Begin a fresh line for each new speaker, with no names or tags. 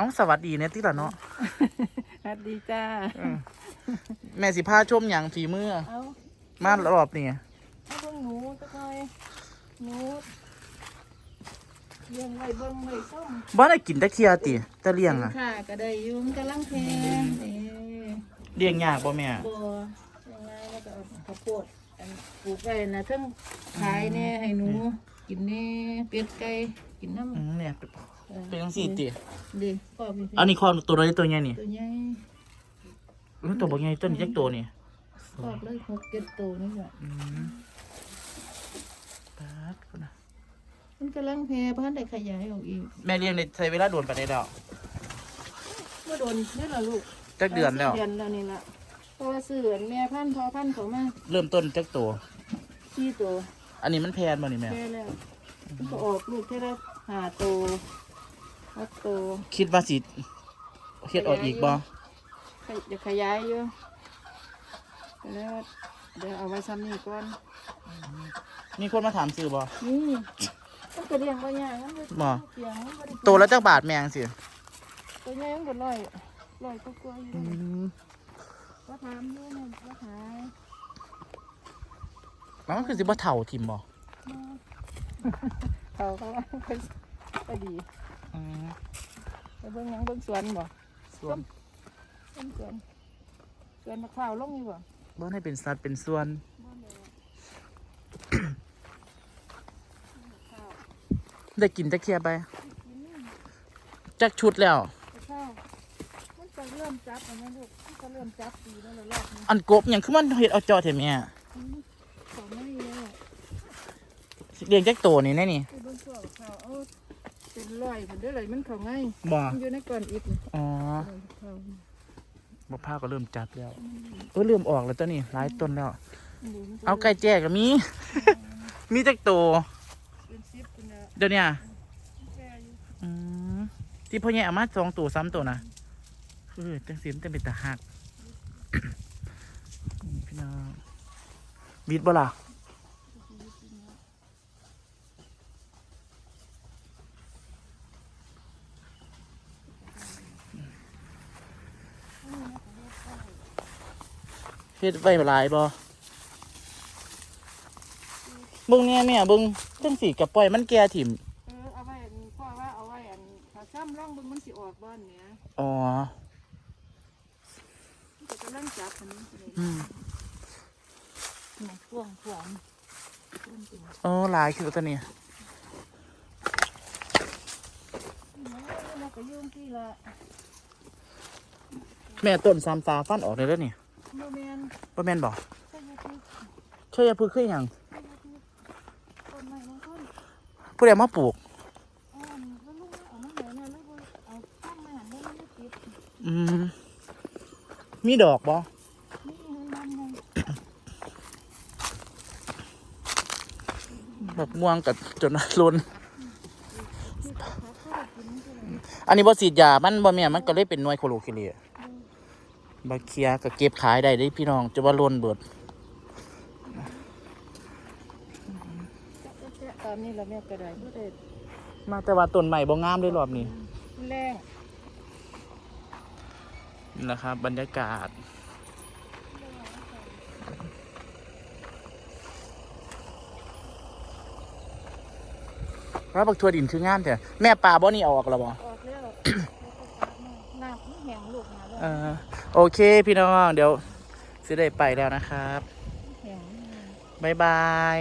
เอ้าสวัสดีเนี่ยติละเนาะ
สวัสดีจ้า
เออแม่สิพาชมหยังฝีมือ
เอา
มารอบนี่
เอาเบิ่งหนูจักหน่อยหนูเลี้ยงไว้เบิ่งไว้ส้ม
บ่ได้กินแตะเคียติแตะเลี้ยงอะ
ค่ะก็ได้อยู่มันกำลังแพงเอ้
เลี้ยงยากบ่แม่
บัวยังไงแล้วก็เอาข้าวโพดอันปลูกไว้นะเทั้งขายแน่ให้หนูกินแน่เป็ดไก่กินน้ำ
อืมเนี่ย เป็นจังซี่ติ
ดีพ่อพี่
อันนี้คอตัวน้อยตัวใหญ่นี่
ตัวใหญ่
รู้ตัวบ่ใหญ่ตัวนี้จักตัวนี่
ครอบเลยหกเจ็ดตัวนี่แหละ
อืมปาดพุ่นน่ะ
มันกำลังแพร่พันได้ขยายออกอีก
แม่เลี้ยงได้ใช้เวลาโดนปานใดแล้ว
เมื่อโดนนี่ละลูก
จักเดือนแล้ว
เดือนแล้วนี่ละเพราะว่าซื้ออันแม่พันธุ์พอพันธุ์เขามา
เริ่มต้นจักตัว
สี่ตัว
อันนี้มันแพนบ่นี่แม่
แค่แล้วมันก็ออกลูกแค่ละห้าตัว หกตัว
คิดว่าสิเฮ็ดออกอีกบ่
ขยจะขยายอยู่ก็แล้วเดี๋ยวเอาไว้ซ้ำนี่ก่อน
มีคนมาถามซื้อบ่
นี่มันก็เลี้ยงไว้ยากมันก็
บ่
เลี้ยงมันบ่ได้กิน
ตัวละจักบาทแม่งสิ
ตัวใหญ่มันก็ร้อยร้อยก็กลัวอยู่
อืม
ก็ถามอยู่นั่นก็ขาย
แล้วมันคือสิบ่เท่าทิมบ่
เขาเขาว่าเป็นก็ดี
อืม
ไปเบิ่งหยังเบิ่งสวนบ่
ส่วน
เบิ่งสวนสวนมะพร้าวลงอยู่บ่
บ่ให้เป็นสัตว์เป็นส่วนได้กินตะเคียบไปจักชุดแล้ว
มะพร้าวมันก็เริ่มจับอันนั้นลูกมันก็เริ่มจับดีแล้วละรอบนี้
อันกบหยังคือมันเฮ็ดเอาจอแท้แม่
เขาไม่แล้ว
เลี้ยงจักโตนี่แน่นี่
ไปเบิ่งสวนมะพร้าวเอา เป็นร้อยผนเด้อเลยมันเข้าง่าย
บ่
มันอยู่ในก้อนอิฐนี่
อ๋อ
เออมะพร้าว
มะพร้าวก็เริ่มจับแล้วเออเริ่มออกแล้วตัวนี้หลายต้นแล้ว
มันดูมันจะ
เอาไก่แจ้ก็มี มีจักโต
เป็นซิปเป็นอะ
เดี๋ยวเนี้
แค่อยู่
อืมที่พ่อใหญ่เอามาสองตัวซ้ำตัวนะคือจังสีมันจะเป็นตาหักนี่พี่น้องบีดบ่ล่ะ เฮ็ดไว้หลายบ่เบิ่งเนี่ยแม่เบิ่งจังสีกับปล่อยมันแก่ถิ่ม
เออเอาไว้อันพ่อว่าเอาไว้อันถ้าซ้ำร่องเบิ่งมันสิออกบ้านเนี่ย
อ๋อ
มันก็กำลังจับอันนี้เลย
อืม
นี่พ่วงพ่วงพ่วงจริง
อ๋อหลายคือตัวนี้
เราก็ยุ่งที่ละ
แม่ต้นซามซาฟันออกเลยแล้วนี่
โมเมน
บ่แม่นบ่
ใช่ไหมที่
เชื่อพืชขึ้นอหย่าง
ใช่ไหมที่ต้นไม้บางต้น
ผู้ใดมาปลูก
อ่อนแล้วลูกเอามาไหนน่ะแล้วเอาตั้งมาหันได้ไม่ติด
อืมมีดอกบ่
นี่ให้มันให้
แบบม่วงกับจนลน
ที่พักเข้าไปกินที่ไหน
อันนี้บ่ฉีดยามันบ่แม่นมันก็เลยเป็นหน่วยโคโลคิเลีย บาเคลียก็เก็บขายได้เด้พี่น้องจะว่าลนเบิด
ตอนนี้เราแม่กระไดก็ได้
มาแต่ว่าต้นใหม่บ่งามเลยรอบนี้
แรง
นี่แหละครับ บรรยากาศว่าบักทัวดินคืองามแต่แม่ปลาบ่นี่เอาออกแล้วบ่
ออกแล้วน้ำไม่แห้งลูกนะ
เออโอเคพี่น้อง เดี๋ยวสิได้ไปแล้วนะครับ
แห้ง
บ๊ายบาย